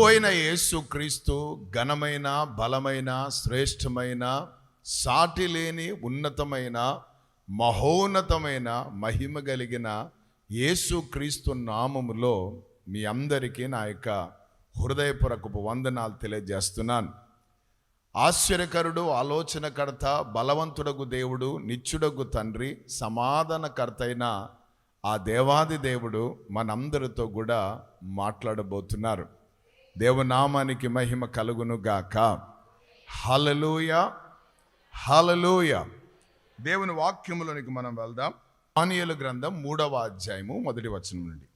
ప్రభు అయిన యేసుక్రీస్తు ఘనమైన బలమైన శ్రేష్టమైన సాటి లేని ఉన్నతమైన మహోన్నతమైన మహిమ కలిగిన యేసుక్రీస్తు నామములో మీ అందరికీ నా యొక్క హృదయపూర్వకపు వందనాలు తెలియజేస్తున్నాను. ఆశ్చర్యకరుడు ఆలోచనకర్త బలవంతుడగు దేవుడు నిత్యుడగు తండ్రి సమాధానకర్త అయిన ఆ దేవాది దేవుడు మనందరితో కూడా మాట్లాడబోతున్నారు. దేవునామానికి మహిమ కలుగును గాక. హలలుయ హలలుయ దేవుని వాక్యములోనికి మనం వెళ్దాం. ఆనియలు గ్రంథం మూడవ అధ్యాయము మొదటి వచనం నుండి.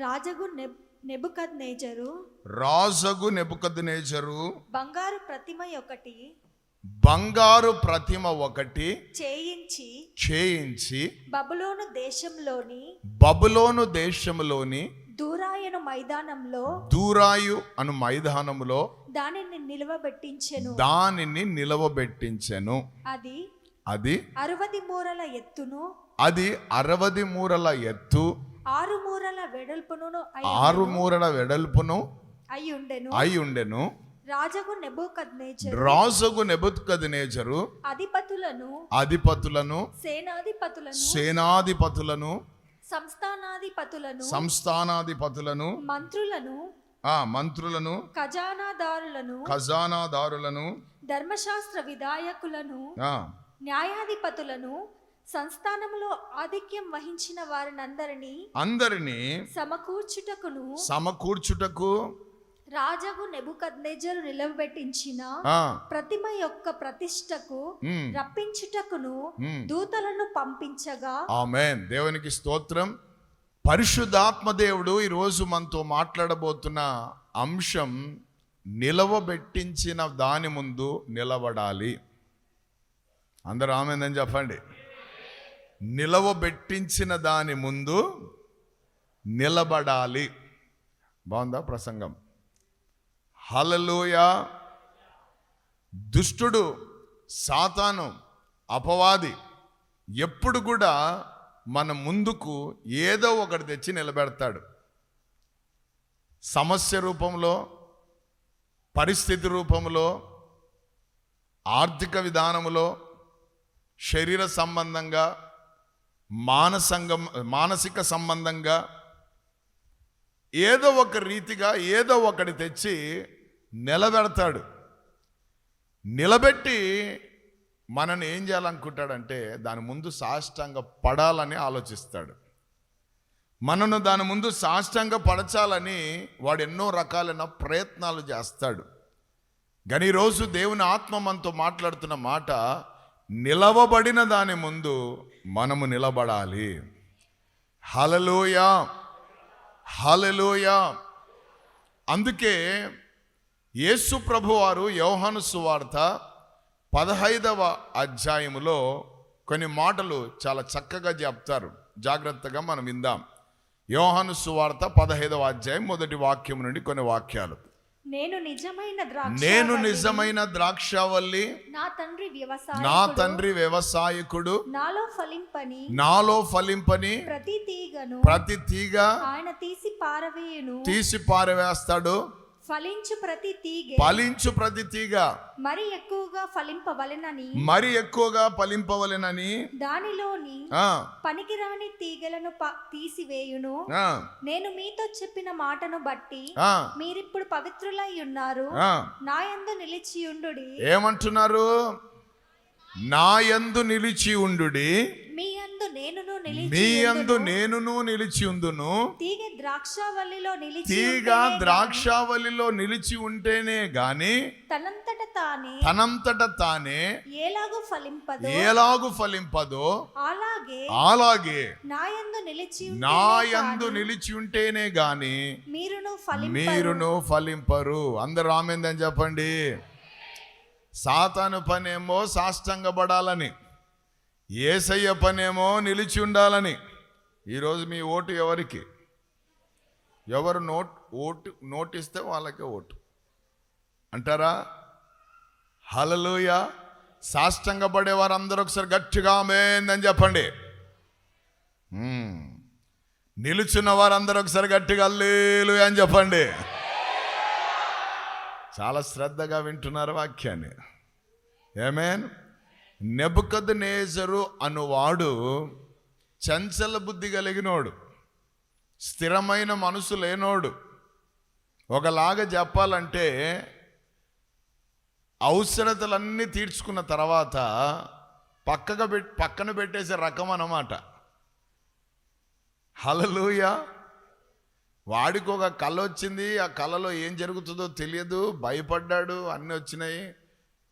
రాజగు నెబ్ నెబుకద్నేజరు రాజగు నెబుకద్నేజరు బంగారు ప్రతిమ ఒకటి బంగారు ప్రతిమ ఒకటి చేయించి చేయించి బబులోను దేశంలోని బబులోను దేశములోని దూరాయను మైదానంలో దూరాయు అను మైదానములో దానిని నిలవబెట్టించెను. దానిని నిలవబెట్టించెను. అది అది అరవది మూరల ఎత్తును. అది అరవది మూరల ఎత్తు. ఆరు మూరల వెడల్పును ఆరు మూరల వెడల్పును అయి ఉండెను. అయి ఉండెను. రాజగు నెబుకద్నేజరు. రాజుగు నెబుత్కదినేజరు అధిపతులను. అధిపతులను. సేనాధిపతులను. సేనాధిపతులను. సంస్థానాధిపతులను సంస్థానాధిపతులను మంత్రులను ఆ మంత్రులను ఖజానాదారులను ఖజానాదారులను ధర్మశాస్త్ర విధాయకులను ఆ, న్యాయాధిపతులను సంస్థానములో ఆధిక్యం వహించిన వారినందరినీ అందరినీ సమకూర్చుటకును సమకూర్చుటకు రాజగు నెబుకద్నెజరు నిలవబెట్టించిన ప్రతిమ యొక్క ప్రతిష్టకు రప్పించుటకును. దూతలను పంపించగా ఆమెన్. దేవునికి స్తోత్రం. పరిశుద్ధాత్మ దేవుడు ఈరోజు మనతో మాట్లాడబోతున్న అంశం నిలవబెట్టించిన దాని ముందు నిలబడాలి. అందరూ ఆమెందని చెప్పండి. నిలవబెట్టించిన దాని ముందు నిలబడాలి. బాగుందా ప్రసంగం? హలలోయ దుష్టుడు సాతాను అపవాది ఎప్పుడు కూడా మన ముందుకు ఏదో ఒకటి తెచ్చి నిలబెడతాడు. సమస్య రూపంలో పరిస్థితి రూపంలో ఆర్థిక విధానములో శరీర సంబంధంగా మానసంగం మానసిక సంబంధంగా ఏదో ఒక రీతిగా ఏదో ఒకటి తెచ్చి నిలబెడతాడు. నిలబెట్టి మనని ఏం చేయాలనుకుంటాడంటే దాని ముందు సాష్టాంగ పడాలని ఆలోచిస్తాడు. మనను దాని ముందు సాష్టాంగ పడచాలని వాడు ఎన్నో రకాలైన ప్రయత్నాలు చేస్తాడు. కానీ ఈరోజు దేవుని ఆత్మ మనతో మాట్లాడుతున్న మాట నిలవబడిన దాని ముందు మనము నిలబడాలి. హలలోయ హలలోయ అందుకే యేసు ప్రభువారు యోహాను సువార్త పదహైదవ అధ్యాయములో కొన్ని మాటలు చాలా చక్కగా చెప్తారు. జాగ్రత్తగా మనం విందాం. యోహాను సువార్త పదహైదవ అధ్యాయం మొదటి వాక్యం నుండి కొన్ని వాక్యాలు. నేను నిజమైన ద్రాక్ష నేను నిజమైన ద్రాక్షవల్లి నా తండ్రి వ్యవసాయ నా తండ్రి వ్యవసాయకుడు నాలో ఫలింపని నాలో ఫలింపని ప్రతి తీగను ప్రతి తీగ ఆయన తీసి పారవేయును. తీసి పారవేస్తాడు. ఫలించు ప్రతి తీగె. ఫలించు ప్రతి తీగ. మరి ఎక్కువగా ఫలింపవలెనని. మరి ఎక్కువగా ఫలింపవలెనని. దానిలోని పనికిరాని తీగలను తీసివేయును. నేను మీతో చెప్పిన మాటను బట్టి మీరిప్పుడు పవిత్రులై ఉన్నారు. నా యందు నిలిచియుండు ఏమంటున్నారు? నా యందు నిలిచి ఉండుడి. మీ యందు నేనును మీ నిలిచి యందు నేనును నిలిచి ఉందును తీగ ద్రాక్షవల్లిలో నిలిచి తీగ ఉంటేనే ద్రాక్షావళిలో నిలిచి ఉంటేనే గాని తనంతట తానే తనంతట తానే ఏలాగు ఫలింపదో? ఎలాగు ఫలింపదో? అలాగే అలాగే నా యందు నిలిచి ఉంటేనే నా కాని యందు నిలిచి ఉంటేనే గాని మీరును ఫలింపరు. మీరును ఫలింపరు. అందరు ఆమెందని చెప్పండి. సాతాను పనేమో సాష్టంగపడాలని. ఏసయ్య పనేమో నిలిచి ఉండాలని. ఈరోజు మీ ఓటు ఎవరికి? ఎవరు నోట్ ఓటు నోటిస్తే వాళ్ళకే ఓటు. అంటారా? హలలోయ సాష్టంగపడే పడేవారు అందరూ ఒకసారి గట్టిగా మేందని చెప్పండి. నిలుచున్న వారందరూ ఒకసారి గట్టిగా అల్లేలు అని చెప్పండి. చాలా శ్రద్ధగా వింటున్నారు వాక్యాన్ని. ఏమేన్ నెబుకద్ నేజరు అనువాడు చంచల బుద్ధి కలిగినోడు స్థిరమైన మనసు లేనోడు. ఒకలాగా చెప్పాలంటే అవసరతలన్నీ తీర్చుకున్న తర్వాత పక్కగా పెట్ పక్కన పెట్టేసే రకం అన్నమాట. హలలుయ వాడికి ఒక కళ వచ్చింది ఆ కళలో ఏం జరుగుతుందో తెలియదు భయపడ్డాడు అన్నీ వచ్చినాయి.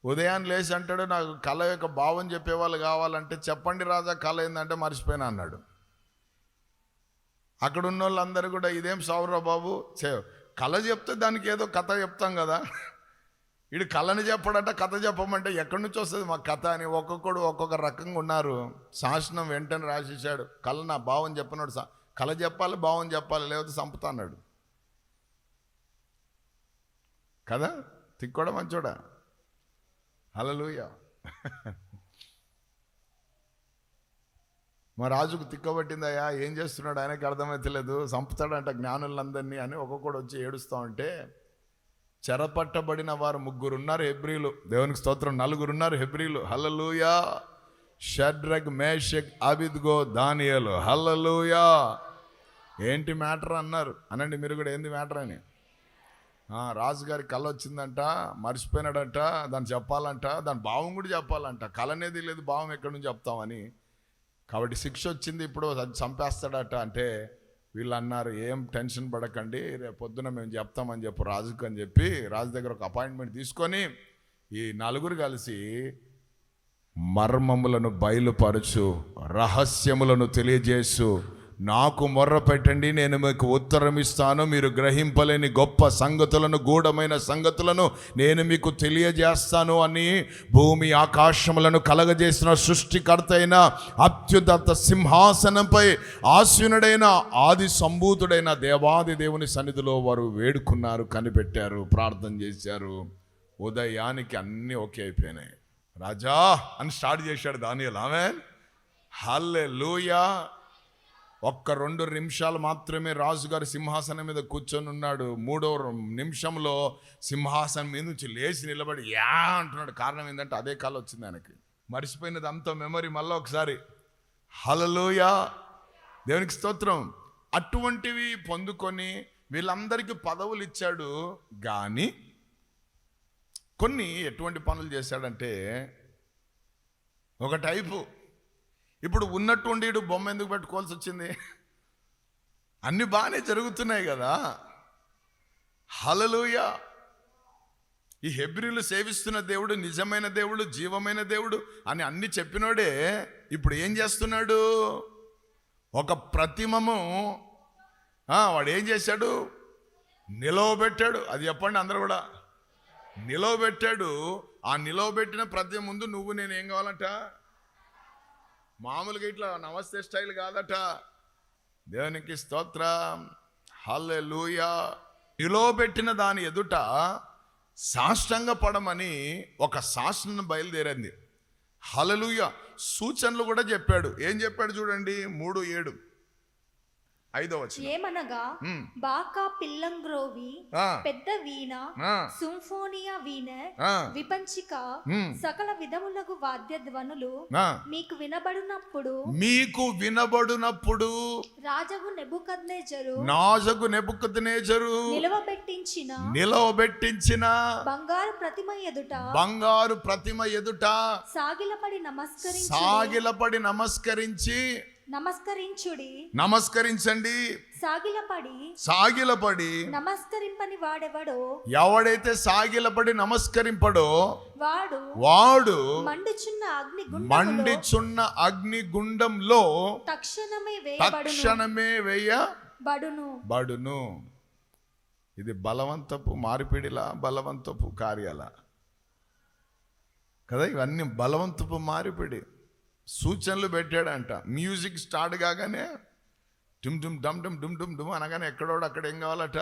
ఉదయాన్ని లేచి అంటాడు నాకు కళ యొక్క భావం చెప్పేవాళ్ళు కావాలంటే చెప్పండి రాజా కళ ఏందంటే మర్చిపోయినా అన్నాడు. అక్కడ ఉన్న వాళ్ళందరూ కూడా ఇదేం సౌరా బాబు? చే కళ చెప్తే దానికి ఏదో కథ చెప్తాం కదా. ఇడు కళని చెప్పడంట కథ చెప్పమంటే ఎక్కడి నుంచి వస్తుంది? మా కథ అని ఒక్కొక్కడు ఒక్కొక్క రకంగా ఉన్నారు. శాసనం వెంటనే రాసేసాడు కళ నా భావం చెప్పినాడు సా- కళ చెప్పాలి భావం చెప్పాలి లేకపోతే చంపుతా అన్నాడు. కదా? తిక్కోడా మంచోడా? హలలుయ మా రాజుకు తిక్కబట్టిందయ్యా ఏం చేస్తున్నాడు? ఆయనకి అర్థమైతలేదు. చంపుతాడంట జ్ఞానులందరినీ అని ఒక్కొక్కడు వచ్చి ఏడుస్తా ఉంటే చెరపట్టబడిన వారు ముగ్గురు ఉన్నారు హెబ్రీలు. దేవునికి స్తోత్రం నలుగురు ఉన్నారు హెబ్రీలు. హల్లలుయా. షడ్రగ్ మేషక్ అబిద్గో దానియలు. హల్లలుయా. ఏంటి మ్యాటర్ అన్నారు. అనండి మీరు కూడా ఏంది మ్యాటర్ అని? రాజుగారి కళ వచ్చిందంట మర్చిపోయినాడంట దాన్ని చెప్పాలంట దాని భావం కూడా చెప్పాలంట. కళ అనేది లేదు భావం ఎక్కడి నుంచి చెప్తామని. కాబట్టి శిక్ష వచ్చింది ఇప్పుడు చంపేస్తాడట అంటే వీళ్ళు అన్నారు ఏం టెన్షన్ పడకండి రేపు పొద్దున మేము చెప్తామని చెప్పు రాజుకు అని చెప్పి రాజు దగ్గర ఒక అపాయింట్మెంట్ తీసుకొని ఈ నలుగురు కలిసి మర్మములను బయలుపరచు రహస్యములను తెలియజేసు నాకు మొర్ర పెట్టండి నేను మీకు ఉత్తరం ఇస్తాను మీరు గ్రహింపలేని గొప్ప సంగతులను గూఢమైన సంగతులను నేను మీకు తెలియజేస్తాను అని భూమి ఆకాశములను కలగజేసిన సృష్టికర్త అయిన అత్యున్నత సింహాసనంపై ఆశీనుడైన ఆది సంభూతుడైన దేవాది దేవుని సన్నిధిలో వారు వేడుకున్నారు కనిపెట్టారు ప్రార్థన చేశారు. ఉదయానికి అన్నీ ఓకే అయిపోయినాయి. రాజా అని స్టార్ట్ చేశాడు దానియల్. ఆమె హల్లే లూయా ఒక్క రెండు నిమిషాలు మాత్రమే రాజుగారు సింహాసనం మీద కూర్చొని ఉన్నాడు. మూడో నిమిషంలో సింహాసనం మీద నుంచి లేచి నిలబడి యా అంటున్నాడు. కారణం ఏంటంటే అదే కాలం వచ్చింది ఆయనకి. మర్చిపోయినది అంత మెమరీ మళ్ళీ ఒకసారి. హలలోయా దేవునికి స్తోత్రం. అటువంటివి పొందుకొని వీళ్ళందరికీ పదవులు ఇచ్చాడు. కానీ కొన్ని ఎటువంటి పనులు చేశాడంటే ఒక టైపు ఇప్పుడు ఉన్నట్టుండి బొమ్మ ఎందుకు పెట్టుకోవాల్సి వచ్చింది? అన్నీ బాగానే జరుగుతున్నాయి కదా. హలలుయ ఈ హెబ్రిలు సేవిస్తున్న దేవుడు నిజమైన దేవుడు జీవమైన దేవుడు అని అన్ని చెప్పినోడే ఇప్పుడు ఏం చేస్తున్నాడు? ఒక ప్రతిమము వాడు ఏం చేశాడు? నిలవబెట్టాడు. అది చెప్పండి అందరూ కూడా. నిలవబెట్టాడు. ఆ నిలవబెట్టిన ప్రతి ముందు నువ్వు నేను ఏం కావాలంట? మామూలుగా ఇట్లా నమస్తే స్టైల్ కాదట. దేవునికి స్తోత్రం. హల్లే లూయా నిలవబెట్టిన దాని ఎదుట సాష్టంగ పడమని ఒక శాసనం బయలుదేరింది. హలలుయ సూచనలు కూడా చెప్పాడు. ఏం చెప్పాడు చూడండి? మూడు ఏడు. ఐదో వచ్చిన ఏమనగా. బాకా పిల్లంగ్రోవి. పెద్ద వీణ. సింఫోనియా వీణ. విపంచిక. సకల విధములకు వాద్య ధ్వనులు. మీకు వినబడినప్పుడు మీకు వినబడునప్పుడు రాజగు నెబుకద్నెజరు నాజకు నెబుకద్నేజరు నిలవబెట్టించిన నిలవబెట్టించిన బంగారు ప్రతిమ ఎదుట బంగారు ప్రతిమ ఎదుట సాగిలపడి నమస్కరించి సాగిలపడి నమస్కరించి నమస్కరించుడి. నమస్కరించండి. సాగిలపడి. సాగిలపడి. నమస్కరింపని వాడెవడో? ఎవడైతే సాగిలపడి నమస్కరింపడో? వాడు వాడు మండుచున్న అగ్ని మండిచున్న అగ్ని గుండంలో తక్షణమే తక్షణమే వేయ బడును. బడును. ఇది బలవంతపు మార్పిడిలా బలవంతపు కార్యాల? కదా ఇవన్నీ బలవంతపు మార్పిడి. సూచనలు పెట్టాడంట. మ్యూజిక్ స్టార్ట్ కాగానే డుమ్ డుమ్ డమ్ డుమ్ డుమ్ డుమ్ డుమ్ అనగానే ఎక్కడోడు అక్కడ ఏం కావాలట?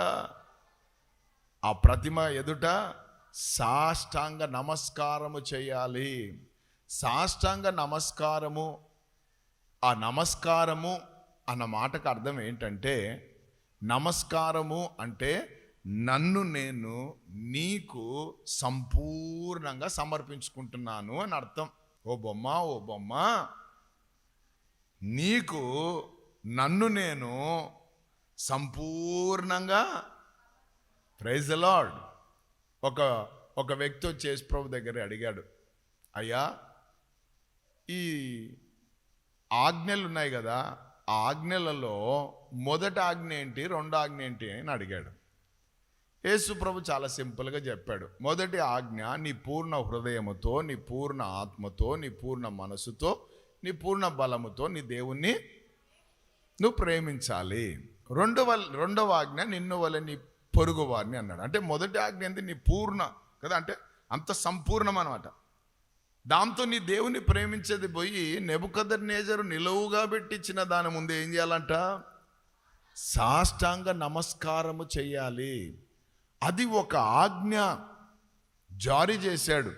ఆ ప్రతిమ ఎదుట సాష్టాంగ నమస్కారము చేయాలి. సాష్టాంగ నమస్కారము ఆ నమస్కారము అన్న మాటకు అర్థం ఏంటంటే నమస్కారము అంటే నన్ను నేను నీకు సంపూర్ణంగా సమర్పించుకుంటున్నాను అని అర్థం. ఓ బొమ్మ ఓ బొమ్మ నీకు నన్ను నేను సంపూర్ణంగా ప్రైజ్ లార్డ్. ఒక ఒక వ్యక్తి వచ్చి ప్రభు దగ్గర అడిగాడు అయ్యా ఈ ఆజ్ఞలు ఉన్నాయి కదా ఆ ఆజ్ఞలలో మొదటి ఆజ్ఞ ఏంటి రెండో ఆజ్ఞ ఏంటి? అని అడిగాడు. యేసుప్రభు చాలా సింపుల్గా చెప్పాడు. మొదటి ఆజ్ఞ నీ పూర్ణ హృదయముతో నీ పూర్ణ ఆత్మతో నీ పూర్ణ మనసుతో నీ పూర్ణ బలముతో నీ దేవుణ్ణి నువ్వు ప్రేమించాలి. రెండవ రెండవ ఆజ్ఞ నిన్ను వల్ల నీ పొరుగు వారిని అన్నాడు. అంటే మొదటి ఆజ్ఞ ఏంటి నీ పూర్ణ కదా? అంటే అంత సంపూర్ణం అనమాట దాంతో నీ దేవుని ప్రేమించేది పోయి నెబుకదర్ నేజరు నిలువుగా పెట్టించిన దాని ముందు ఏం చేయాలంట? సాష్టాంగ నమస్కారము చేయాలి. అది ఒక ఆజ్ఞ జారీ చేశాడు.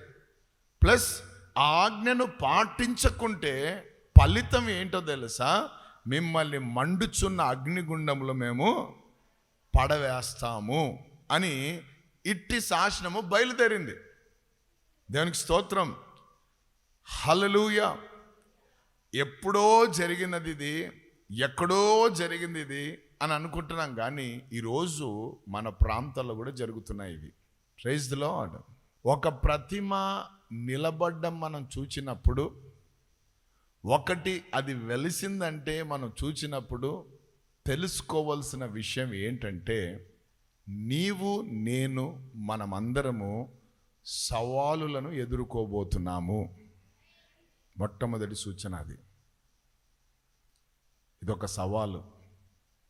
ప్లస్ ఆ ఆజ్ఞను పాటించకుంటే ఫలితం ఏంటో తెలుసా? మిమ్మల్ని మండుచున్న అగ్నిగుండంలో మేము పడవేస్తాము అని ఇట్టి శాసనము బయలుదేరింది. దేవునికి స్తోత్రం. హలలుయ ఎప్పుడో జరిగినది ఇది ఎక్కడో జరిగింది ఇది అని అనుకుంటున్నాం కానీ ఈరోజు మన ప్రాంతాల్లో కూడా జరుగుతున్నాయి ఇవి. ప్రైజ్ ద ఒక ప్రతిమ నిలబడ్డం మనం చూచినప్పుడు ఒకటి అది వెలిసిందంటే మనం చూచినప్పుడు తెలుసుకోవలసిన విషయం ఏంటంటే నీవు నేను మనమందరము సవాలులను ఎదుర్కోబోతున్నాము. మొట్టమొదటి సూచన అది. ఇదొక సవాలు.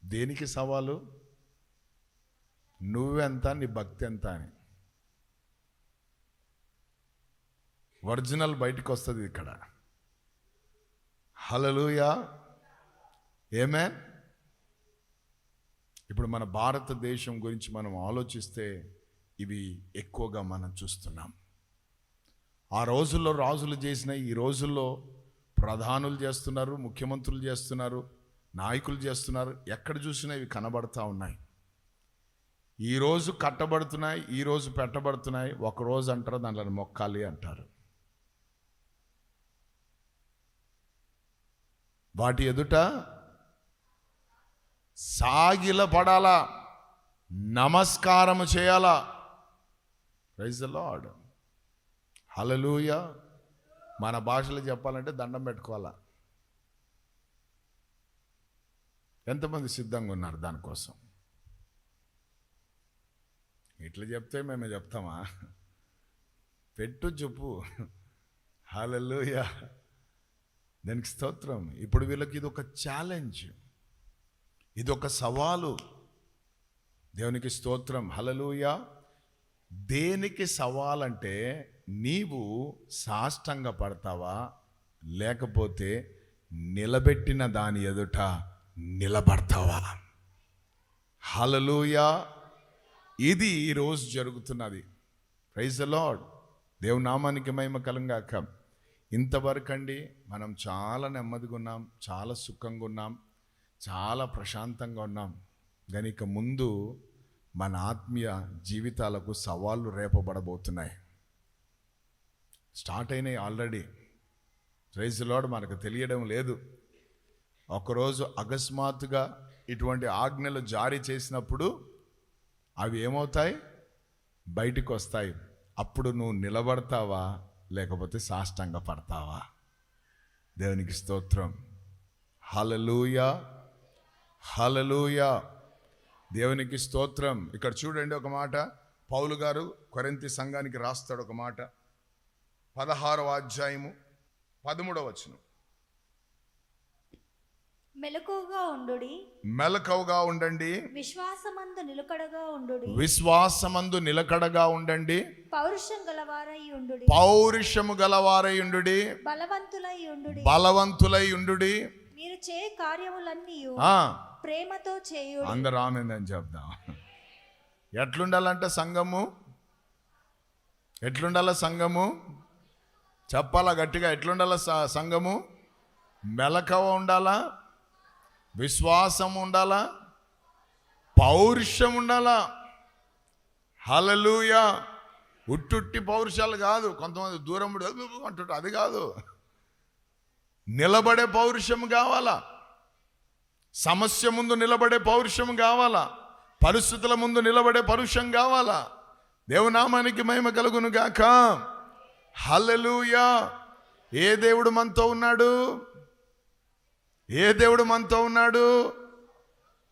దేనికి సవాలు? నువ్వెంత నీ భక్తి ఎంత అని. ఒరిజినల్ బయటికి వస్తుంది ఇక్కడ. హలలుయా ఏమే? ఇప్పుడు మన భారతదేశం గురించి మనం ఆలోచిస్తే ఇవి ఎక్కువగా మనం చూస్తున్నాం. ఆ రోజుల్లో రాజులు చేసిన ఈ రోజుల్లో ప్రధానులు చేస్తున్నారు ముఖ్యమంత్రులు చేస్తున్నారు నాయకులు చేస్తున్నారు. ఎక్కడ చూసినా ఇవి కనబడతా ఉన్నాయి. ఈరోజు కట్టబడుతున్నాయి ఈరోజు పెట్టబడుతున్నాయి. ఒకరోజు అంటారు దాంట్లో మొక్కాలి అంటారు. వాటి ఎదుట సాగిల పడాలా నమస్కారము చేయాలా. ప్రైజ్ ద లార్డ్ హలలుయ మన భాషలో చెప్పాలంటే దండం పెట్టుకోవాలా. ఎంతమంది సిద్ధంగా ఉన్నారు దానికోసం ఇట్లా చెప్తే మేము చెప్తామా? పెట్టు చెప్పు హలలుయ దానికి స్తోత్రం. ఇప్పుడు వీళ్ళకి ఇది ఒక ఛాలెంజ్ ఇది ఒక సవాలు. దేవునికి స్తోత్రం. హలలుయ దేనికి సవాలంటే నీవు సాష్టంగా పడతావా? లేకపోతే నిలబెట్టిన దాని ఎదుట నిలబడతావా? హలలుయ ఇది ఈరోజు జరుగుతున్నది. ప్రైజ్ ద లార్డ్ దేవు నామానికి మహిమ కలంగాక. ఇంతవరకు అండి మనం చాలా నెమ్మదిగా ఉన్నాం చాలా సుఖంగా ఉన్నాం చాలా ప్రశాంతంగా ఉన్నాం. గనిక ముందు మన ఆత్మీయ జీవితాలకు సవాళ్ళు రేపబడబోతున్నాయి. స్టార్ట్ అయినాయి ఆల్రెడీ ప్రైజ్ లార్డ్ మనకు తెలియడం లేదు. ఒకరోజు అకస్మాత్తుగా ఇటువంటి ఆజ్ఞలు జారీ చేసినప్పుడు అవి ఏమవుతాయి? బయటికి వస్తాయి. అప్పుడు నువ్వు నిలబడతావా? లేకపోతే సాష్టంగా పడతావా? దేవునికి స్తోత్రం. హలలుయా హలలుయా దేవునికి స్తోత్రం. ఇక్కడ చూడండి ఒక మాట. పౌలు గారు కొరింతి సంఘానికి రాస్తాడు ఒక మాట. పదహారవ అధ్యాయము పదమూడవ వచనం. మెలకుగా ఉండుడి. మెలకువగా ఉండండి. విశ్వాసమందు నిలకడగా ఉండుడి. విశ్వాసమందు నిలకడగా ఉండండి. పౌరుషం గలవారై ఉండుడి. పౌరుషము గలవారయుండు బలవంతులై ఉండుడి. బలవంతులై ఉండు మీరు చే కార్యములన్నీ ప్రేమతో చేయుడి. అందరు ఆమెందని చెప్దాం. ఎట్లుండాలంటే సంఘము? ఎట్లుండాల సంఘము? చెప్పాలా గట్టిగా? ఎట్లుండాల సంఘము? మెలకవ ఉండాలా? విశ్వాసం ఉండాలా? పౌరుషం ఉండాలా? హలలుయా ఉట్టుట్టి పౌరుషాలు కాదు. కొంతమంది దూరం అంటుంటే అది కాదు. నిలబడే పౌరుషం కావాలా? సమస్య ముందు నిలబడే పౌరుషం కావాలా? పరిస్థితుల ముందు నిలబడే పౌరుషం కావాలా? దేవునామానికి మహిమ కలుగును గాక హలలుయా ఏ దేవుడు మనతో ఉన్నాడు? ఏ దేవుడు మనతో ఉన్నాడు?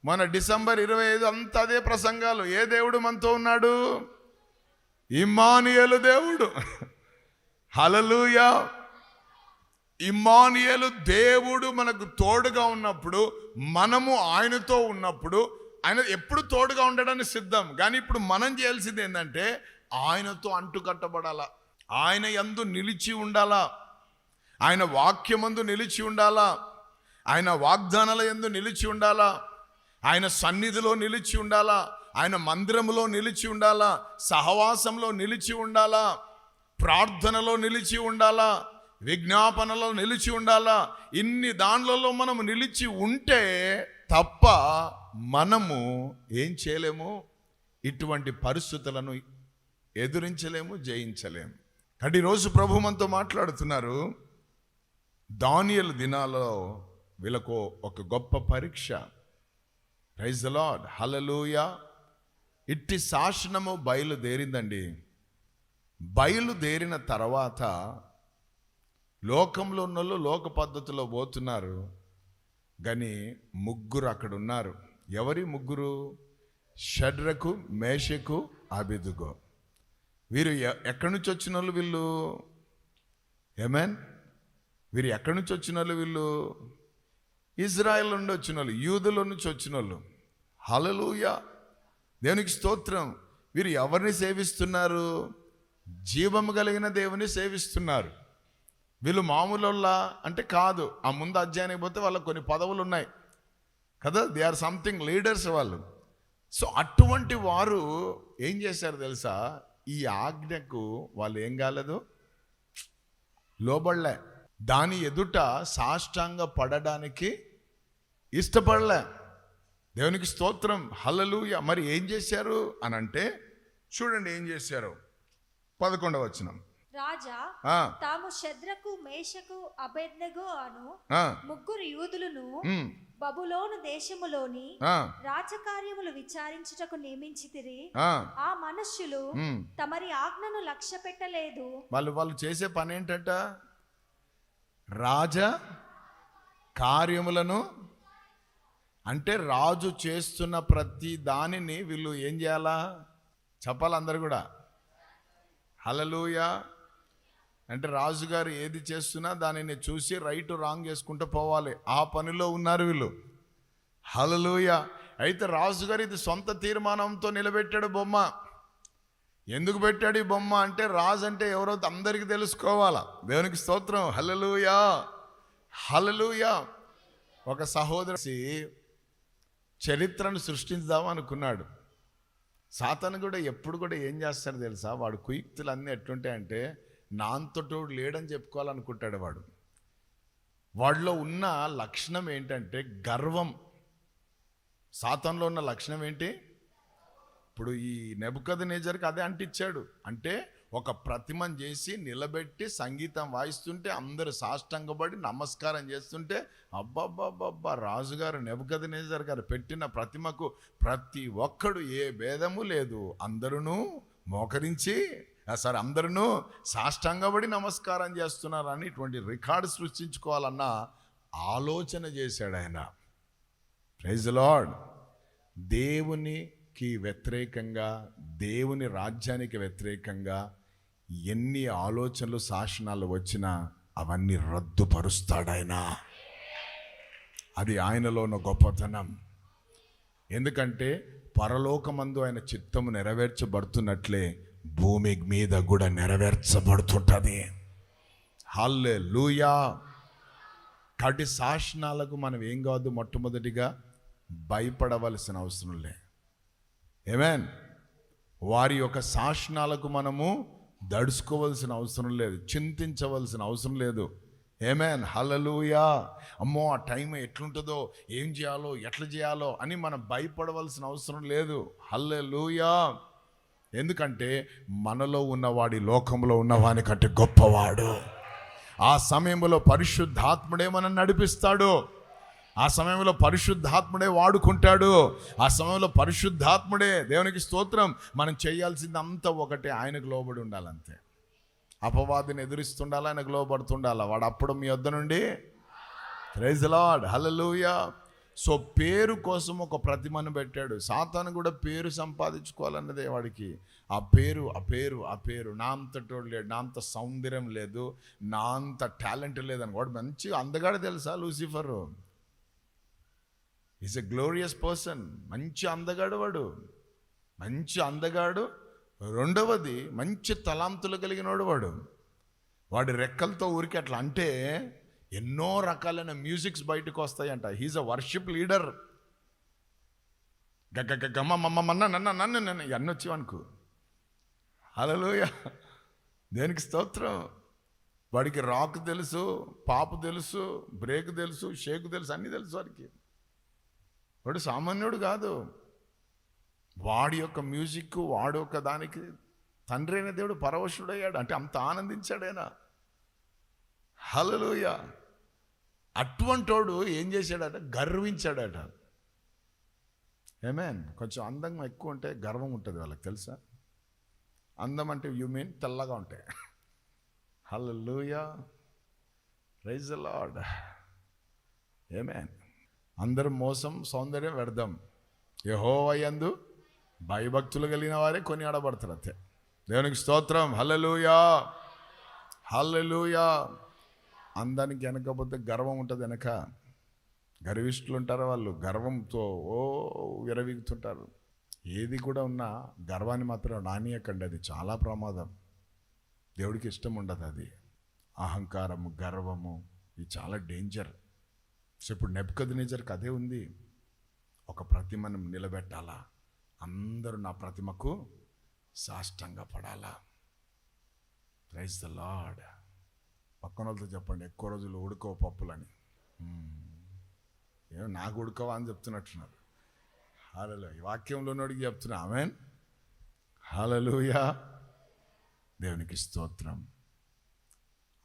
మన డిసెంబర్ ఇరవై ఐదు అంత అదే ప్రసంగాలు. ఏ దేవుడు మనతో ఉన్నాడు? ఇమ్మానియలు దేవుడు. హలలుయా ఇమ్మానియలు దేవుడు మనకు తోడుగా ఉన్నప్పుడు మనము ఆయనతో ఉన్నప్పుడు ఆయన ఎప్పుడు తోడుగా ఉండడానికి సిద్ధం. కానీ ఇప్పుడు మనం చేయాల్సింది ఏంటంటే ఆయనతో అంటుకట్టబడాలా. ఆయన ఎందు నిలిచి ఉండాలా. ఆయన వాక్యమందు నిలిచి ఉండాలా. ఆయన వాగ్దానాల ఎందు నిలిచి ఉండాలా? ఆయన సన్నిధిలో నిలిచి ఉండాలా? ఆయన మందిరములో నిలిచి ఉండాలా? సహవాసంలో నిలిచి ఉండాలా? ప్రార్థనలో నిలిచి ఉండాలా? విజ్ఞాపనలో నిలిచి ఉండాలా? ఇన్ని దాంట్లలో మనం నిలిచి ఉంటే తప్ప మనము ఏం చేయలేము? ఇటువంటి పరిస్థితులను ఎదురించలేము జయించలేము. కాబట్టి ఈరోజు ప్రభు మనతో మాట్లాడుతున్నారు. దానియల దినాలలో వీళ్ళకు ఒక గొప్ప పరీక్ష. ప్రైజ్ ద లాడ్ హలలుయ ఇట్టి శాసనము బయలుదేరిందండి బయలుదేరిన తర్వాత లోకంలో ఉన్నోళ్ళు లోక పద్ధతిలో పోతున్నారు. కానీ ముగ్గురు అక్కడ ఉన్నారు ఎవరి ముగ్గురు? షడ్రకు మేషకు అబిదుగో వీరు ఎక్కడి నుంచి వచ్చిన వాళ్ళు? వీళ్ళు ఏమేన్ వీరు ఎక్కడి నుంచి వచ్చిన వాళ్ళు వీళ్ళు? ఇజ్రాయెల్ నుండి వచ్చిన వాళ్ళు యూదుల నుంచి వచ్చిన వాళ్ళు. హలలుయ దేవునికి స్తోత్రం. వీరు ఎవరిని సేవిస్తున్నారు? జీవము కలిగిన దేవుని సేవిస్తున్నారు. వీళ్ళు మామూలులా అంటే కాదు. ఆ ముందు అధ్యాయానికి పోతే వాళ్ళకి కొన్ని పదవులు ఉన్నాయి. కదా? దే ఆర్ సంథింగ్ లీడర్స్ వాళ్ళు. సో అటువంటి వారు ఏం చేశారు తెలుసా? ఈ ఆజ్ఞకు వాళ్ళు ఏం కాలేదు? లోబడలే. దాని ఎదుట సాష్టాంగ పడడానికి ఇష్టపడలే. దేవునికి స్తోత్రం. హల్లెలూయా. మరి ఏం చేశారు? అని అంటే చూడండి ఏం చేశారు. పదకొండవ వచనం. రాజా తాము శద్రకు మేషకు అబెద్నెగో అను ముగ్గురు యూదులను బబులోను దేశములోని రాజకార్యములు విచారించుటకు నియమించితిరి. ఆ, ఆ మనుష్యులు. తమరి ఆజ్ఞను లక్ష్య పెట్టలేదు వాళ్ళు వాళ్ళు చేసే పని ఏంటంట రాజ కార్యములను అంటే రాజు చేస్తున్న ప్రతి దానిని వీళ్ళు ఏం చేయాలా? చెప్పాలి అందరు కూడా? హలలుయ అంటే రాజుగారు ఏది చేస్తున్నా దానిని చూసి రైట్ రాంగ్ చేసుకుంటూ పోవాలి. ఆ పనిలో ఉన్నారు వీళ్ళు. హలలుయ అయితే రాజుగారు ఇది సొంత తీర్మానంతో నిలబెట్టాడు బొమ్మ. ఎందుకు పెట్టాడు ఈ బొమ్మ అంటే రాజు అంటే ఎవరో అందరికీ తెలుసుకోవాలా? దేవునికి స్తోత్రం. హలలుయా హలలుయా ఒక సహోదరి చరిత్రను సృష్టించుదాం అనుకున్నాడు. కూడా ఎప్పుడు కూడా ఏం చేస్తాడు తెలుసా? వాడు కుయుక్తులు అన్నీ ఎట్లుంటాయంటే నాంతటోడు లేడని చెప్పుకోవాలనుకుంటాడు వాడు. వాడిలో ఉన్న లక్షణం ఏంటంటే గర్వం. సాతంలో ఉన్న లక్షణం ఏంటి? ఇప్పుడు ఈ నెబుకద నేజర్కి అదే అంటిచ్చాడు. అంటే ఒక ప్రతిమను చేసి నిలబెట్టి సంగీతం వాయిస్తుంటే అందరూ సాష్టంగపడి నమస్కారం చేస్తుంటే అబ్బబ్బబ్బబ్బా రాజుగారు నెబుకద నేజర్ గారు పెట్టిన ప్రతిమకు ప్రతి ఒక్కడు ఏ భేదము లేదు. అందరూ మోకరించి సార్ అందరూ సాష్టంగపడి నమస్కారం చేస్తున్నారని ఇటువంటి రికార్డు సృష్టించుకోవాలన్న ఆలోచన చేశాడు ఆయన. Praise lord. కి వ్యతిరేకంగా దేవుని రాజ్యానికి వ్యతిరేకంగా ఎన్ని ఆలోచనలు శాసనాలు వచ్చినా అవన్నీ రద్దుపరుస్తాడాయన. అది ఆయనలో ఉన్న గొప్పతనం. ఎందుకంటే పరలోకమందు ఆయన చిత్తము నెరవేర్చబడుతున్నట్లే భూమి మీద కూడా నెరవేర్చబడుతుంటుంది. హల్లే లూయా కాబట్టి శాసనాలకు మనం ఏం కాదు మొట్టమొదటిగా భయపడవలసిన అవసరం లే. ఏమేన్ వారి యొక్క శాసనాలకు మనము దడుచుకోవలసిన అవసరం లేదు చింతించవలసిన అవసరం లేదు. ఏమేన్ హలలుయా అమ్మో ఆ టైం ఎట్లుంటుందో ఏం చేయాలో ఎట్లా చేయాలో అని మనం భయపడవలసిన అవసరం లేదు. హల్లెలూయా ఎందుకంటే మనలో ఉన్నవాడి లోకంలో ఉన్నవాని కంటే గొప్పవాడు. ఆ సమయంలో పరిశుద్ధాత్ముడే మనం నడిపిస్తాడు? ఆ సమయంలో పరిశుద్ధాత్ముడే వాడుకుంటాడు. ఆ సమయంలో పరిశుద్ధాత్ముడే దేవునికి స్తోత్రం. మనం చేయాల్సింది అంతా ఒకటే ఆయనకు లోబడి ఉండాలంతే. అపవాదిని ఎదురిస్తుండాలా ఆయనకు లోబడుతుండాలా? వాడు అప్పుడు మీ వద్ద నుండి? ప్రైజ్ లాడ్ హలలుయా సో పేరు కోసం ఒక ప్రతిమను పెట్టాడు. సాతాను కూడా పేరు సంపాదించుకోవాలన్నదే వాడికి. ఆ పేరు ఆ పేరు ఆ పేరు. నా అంతటోడు లేడు నా అంత సౌందర్యం లేదు నా అంత టాలెంట్ లేదని వాడు మంచి అందగాడు తెలుసా Lucifer? Is a glorious person మంచి అందగాడు వాడు. మంచి అందగాడు. రెండవది మంచి తలాంతులు కలిగినోడు వాడు. వాడి రెక్కలతో ఊరికి అట్లా అంటే ఎన్నో రకాలైన మ్యూజిక్స్ బయటకు వస్తాయంట. హీజ్ అ వర్షిప్ లీడర్ గగ్గ గమ్మ మమ్మ మన్న నన్న నన్ను నన్ను ఇవన్నీ వచ్చేవనుకు హలోయ దేనికి స్తోత్రం? వాడికి రాక్ తెలుసు పాపు తెలుసు బ్రేక్ తెలుసు షేక్ తెలుసు అన్నీ తెలుసు వాడికి. వాడు సామాన్యుడు కాదు. వాడి యొక్క మ్యూజిక్ వాడు యొక్క దానికి తండ్రి అయిన దేవుడు పరవశుడయ్యాడు. అంటే అంత ఆనందించాడైనా హలలుయ అటువంటోడు ఏం చేశాడట? గర్వించాడట. ఏమేన్ కొంచెం అందంగా ఎక్కువ ఉంటే గర్వం ఉంటుంది వాళ్ళకి తెలుసా? అందం అంటే యు మీన్ తెల్లగా ఉంటాయి. హలలుయ రైజ్ లాడ్ ఏమేన్ అందరూ మోసం సౌందర్యం వ్యర్థం. యహోవయందు భయభక్తులు కలిగిన వారే కొని ఆడబడతారు అంతే. దేవునికి స్తోత్రం. హల్లెలూయా. హల్లెలూయా. అందానికి వెనకపోతే గర్వం ఉంటుంది వెనక. గర్విష్ఠులు ఉంటారు వాళ్ళు? గర్వంతో ఓ విరవీగుతుంటారు. ఏది కూడా ఉన్నా గర్వాన్ని మాత్రం నానియకండి అది చాలా ప్రమాదం. దేవుడికి ఇష్టం ఉండదు అది. అహంకారము గర్వము ఇది చాలా డేంజర్. సో ఇప్పుడు నెప్కదనేజర్కి అదే ఉంది. ఒక ప్రతిమను నిలబెట్టాలా? అందరూ నా ప్రతిమకు సాష్టంగా పడాలా? ప్రైజ్ ద లాడ్ పక్కన వాళ్ళతో చెప్పండి ఎక్కువ రోజులు ఉడుకో పప్పులని. ఏమో నాకు ఉడకవా అని చెప్తున్నట్టున్నారు. హాలలో ఈ వాక్యంలోనోడికి చెప్తున్నా ఆమెన్ హాలలుయా దేవునికి స్తోత్రం.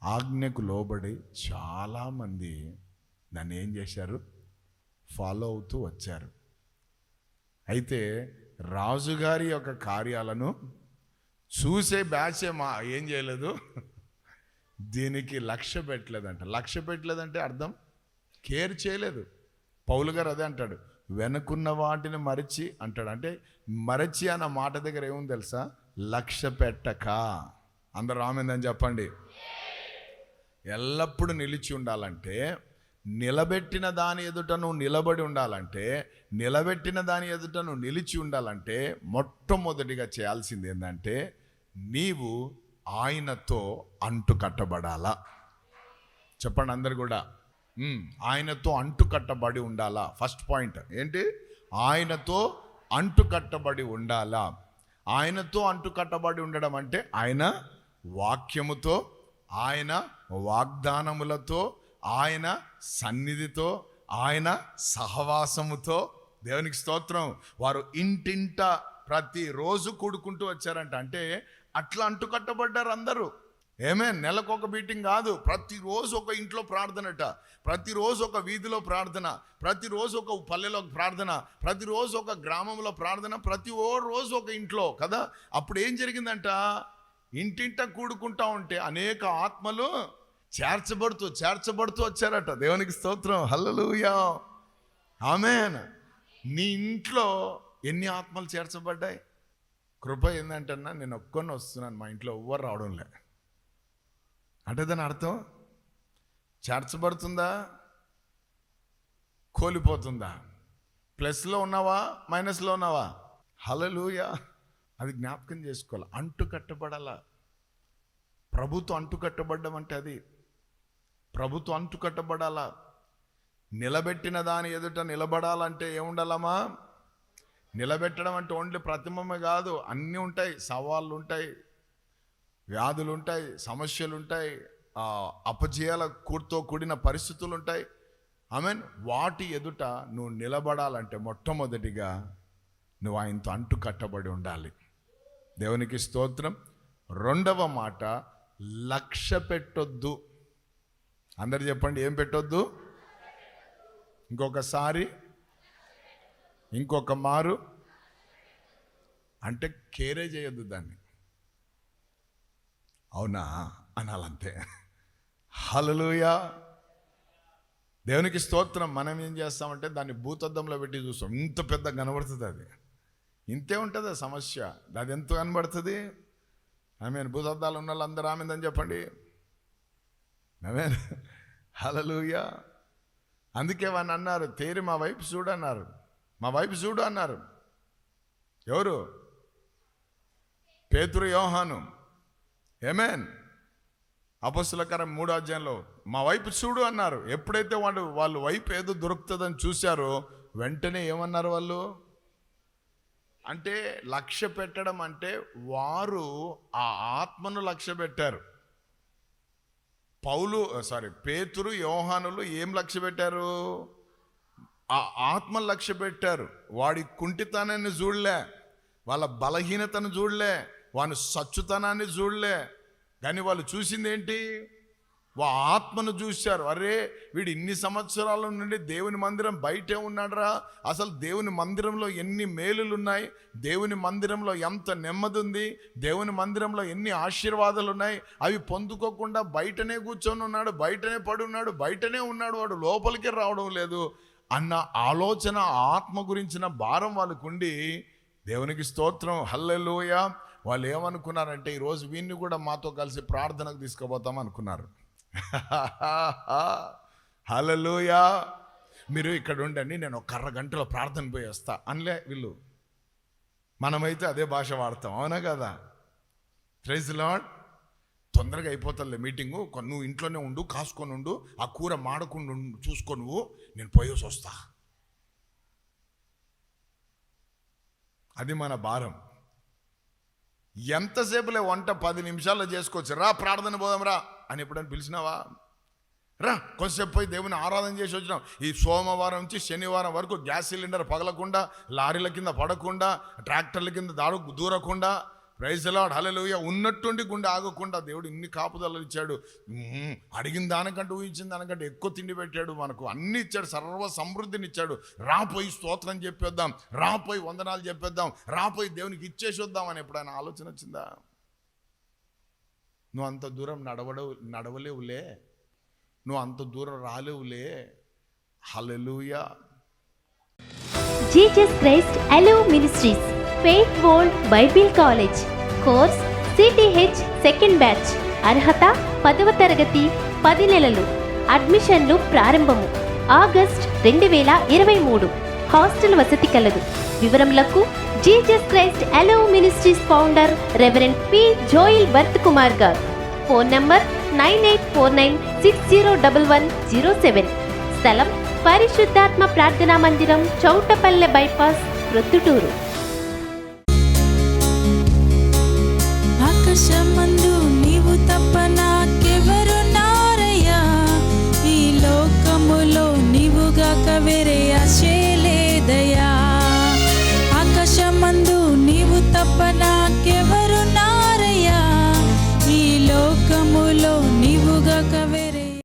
ఆజ్ఞకు లోబడి చాలామంది నన్ను ఏం చేశారు? ఫాలో అవుతూ వచ్చారు. అయితే రాజుగారి యొక్క కార్యాలను చూసే బ్యాచ్ మా ఏం చేయలేదు. దీనికి లక్ష్య పెట్టలేదంట. లక్ష్య పెట్టలేదంటే అర్థం? కేర్ చేయలేదు. పౌలు గారు అదే అంటాడు. వెనుకున్న వాటిని మరచి అంటాడు. అంటే మరచి అన్న మాట దగ్గర ఏముంది తెలుసా? లక్ష్య పెట్టక. అందరు రామేందని చెప్పండి. ఎల్లప్పుడూ నిలిచి ఉండాలంటే నిలబెట్టిన దాని ఎదుట నువ్వు నిలబడి ఉండాలంటే నిలబెట్టిన దాని ఎదుట నువ్వు నిలిచి ఉండాలంటే మొట్టమొదటిగా చేయాల్సింది ఏంటంటే నీవు ఆయనతో అంటు కట్టబడాలా చెప్పండి అందరు కూడా. ఆయనతో అంటు కట్టబడి ఉండాలా. First point. ఏంటి? ఆయనతో అంటు కట్టబడి ఉండాలా. ఆయనతో అంటు కట్టబడి ఉండడం అంటే ఆయన వాక్యముతో ఆయన వాగ్దానములతో ఆయన సన్నిధితో ఆయన సహవాసముతో దేవునికి స్తోత్రం. వారు ఇంటింట ప్రతిరోజు కూడుకుంటూ వచ్చారంట. అంటే అట్లా అంటుకట్టబడ్డారు అందరూ. ఏమే? నెలకు ఒక మీటింగ్ కాదు. ప్రతిరోజు ఒక ఇంట్లో ప్రార్థనట. ప్రతిరోజు ఒక వీధిలో ప్రార్థన. ప్రతిరోజు ఒక పల్లెలో ప్రార్థన. ప్రతిరోజు ఒక గ్రామంలో ప్రార్థన. ప్రతి ఓ రోజు ఒక ఇంట్లో కదా. అప్పుడు ఏం జరిగిందంట? ఇంటింట కూడుకుంటా ఉంటే అనేక ఆత్మలు చేర్చబడుతూ చేర్చబడుతూ వచ్చారట. దేవునికి స్తోత్రం. హల్లలుయా. ఆమెన్. నీ ఇంట్లో ఎన్ని ఆత్మలు చేర్చబడ్డాయి? కృప ఏంటంటన్నా నేను ఒక్కొని వస్తున్నాను. మా ఇంట్లో ఎవ్వరు రావడం లే. అంటే దాని అర్థం? చేర్చబడుతుందా? కోల్పోతుందా? ప్లస్లో ఉన్నావా? మైనస్లో ఉన్నావా? హలలుయా అది జ్ఞాపకం చేసుకోవాలి? అంటు కట్టబడాల? ప్రభుత్వం అంటు కట్టబడ్డం అంటే అది ప్రభుత్వం అంటు కట్టబడాలా నిలబెట్టిన దాని ఎదుట నిలబడాలంటే ఏముండాలమ్మా? నిలబెట్టడం అంటే ఓన్లీ ప్రతిమమే కాదు అన్నీ ఉంటాయి సవాళ్ళు ఉంటాయి వ్యాధులు ఉంటాయి సమస్యలు ఉంటాయి ఆ, అపజయాల కూర్తో కూడిన పరిస్థితులు ఉంటాయి ఐ మీన్ వాటి ఎదుట నువ్వు నిలబడాలంటే మొట్టమొదటిగా నువ్వు ఆయనతో అంటు కట్టబడి ఉండాలి. దేవునికి స్తోత్రం. రెండవ మాట లక్ష్య పెట్టొద్దు అందరు చెప్పండి ఏం పెట్టొద్దు? ఇంకొకసారి ఇంకొక మారు. అంటే కేరే చేయొద్దు దాన్ని. అవునా? అనాలంతే. హలలుయా దేవునికి స్తోత్రం మనం ఏం చేస్తామంటే దాన్ని భూతద్దంలో పెట్టి చూస్తాం. ఇంత పెద్ద కనబడుతుంది అది. ఇంతే ఉంటుంది ఆ సమస్య. అది ఎంత కనబడుతుంది? ఆమె భూతద్దాలు ఉన్న వాళ్ళందరూ ఆమెందని చెప్పండి. ఆమె హలలుయా అందుకే వాళ్ళు అన్నారు తేరి మా వైపు చూడు అన్నారు. మా వైపు చూడు అన్నారు. ఎవరు? పేతురు యోహాను. ఏమేన్ అపస్సులకరం మూడో అధ్యాయంలో మా వైపు చూడు అన్నారు. ఎప్పుడైతే వాళ్ళు వాళ్ళు వైపు ఏదో దొరుకుతుందని చూశారో వెంటనే ఏమన్నారు వాళ్ళు? అంటే లక్ష్య పెట్టడం అంటే వారు ఆ ఆత్మను లక్ష్య పెట్టారు. పౌలు సారీ పేతురు యోహానులు ఏం లక్ష్య పెట్టారు? ఆ ఆత్మ లక్ష్య పెట్టారు. వాడి కుంటితనాన్ని చూడలే వాళ్ళ బలహీనతను చూడలే వాని సచ్చుతనాన్ని చూడలే. కానీ వాళ్ళు చూసింది ఏంటి వా ఆత్మను చూశారు. అరే వీడు ఇన్ని సంవత్సరాల నుండి దేవుని మందిరం బయటే ఉన్నాడరా. అసలు దేవుని మందిరంలో ఎన్ని మేలులు ఉన్నాయి దేవుని మందిరంలో ఎంత నెమ్మది ఉంది దేవుని మందిరంలో ఎన్ని ఆశీర్వాదాలు ఉన్నాయి అవి పొందుకోకుండా బయటనే కూర్చొని ఉన్నాడు బయటనే పడి ఉన్నాడు బయటనే ఉన్నాడు. వాడు లోపలికి రావడం లేదు. అన్న ఆలోచన ఆత్మ గురించిన భారం వాళ్ళకు ఉండి దేవునికి స్తోత్రం. హల్లెలోయ. వాళ్ళు ఏమనుకున్నారంటే ఈరోజు వీన్ని కూడా మాతో కలిసి ప్రార్థనకు తీసుకుపోతాం అనుకున్నారు హల్లెలూయా. మీరు ఇక్కడ ఉండండి నేను ఒక అర గంటలో ప్రార్థన పోయి వస్తా. అనలే వీళ్ళు. మనమైతే అదే భాష వాడతాం అవునా కదా? ప్రైజ్ లాడ్ తొందరగా అయిపోతుందిలే మీటింగు. నువ్వు ఇంట్లోనే ఉండు కాసుకొని ఉండు ఆ కూర మాడకుండా చూసుకో నువ్వు నేను పోయేసి వస్తా. అది మన భారం. ఎంతసేపులే వంట పది నిమిషాల్లో చేసుకోవచ్చు. రా ప్రార్థన పోదాం రా. అని ఎప్పుడైనా పిలిచినావా? రా కొంచెంసేపు పోయి దేవుని ఆరాధన చేసి వచ్చినాం. ఈ సోమవారం నుంచి శనివారం వరకు గ్యాస్ సిలిండర్ పగలకుండా లారీల కింద పడకుండా ట్రాక్టర్ల కింద దాడు దూరకుండా ప్రైజ్లాడ్ హలలుయ ఉన్నట్టుండి గుండె ఆగకుండా దేవుడు ఇన్ని కాపుదలలు ఇచ్చాడు. అడిగిన దానికంటే ఊహించిన దానికంటే ఎక్కువ తిండి పెట్టాడు మనకు. అన్ని ఇచ్చాడు సర్వ సమృద్ధిని ఇచ్చాడు. రాపోయి స్తోత్రం చెప్పేద్దాం రాపోయి వందనాలు చెప్పేద్దాం రాపోయి దేవునికి ఇచ్చేసి వద్దాం అని ఎప్పుడైనా ఆలోచన వచ్చిందా? నువ్వు అంత దూరం నడవడవు నడవలేవులే. నువ్వు అంత దూరం రాలేవులే. హలలుయా జీసస్ క్రైస్ట్ అలో ministries faith world Bible college course CTH second batch. అర్హత పదవ తరగతి పది నెలలు. అడ్మిషన్లు ప్రారంభము. ఆగస్ట్ రెండు వేల ఇరవై మూడు. హాస్టల్ వసతి కలదు. వివరములకు జీజస్ క్రైస్ట్ అలో ministries founder reverend P Joel worth Kumar garu. Phone number nine eight four nine six zero double one zero seven. స్థలం పరిశుద్ధాత్మ ప్రార్థనా మందిరం చౌటపల్లె బైపాస్ ప్రొద్దుటూరు.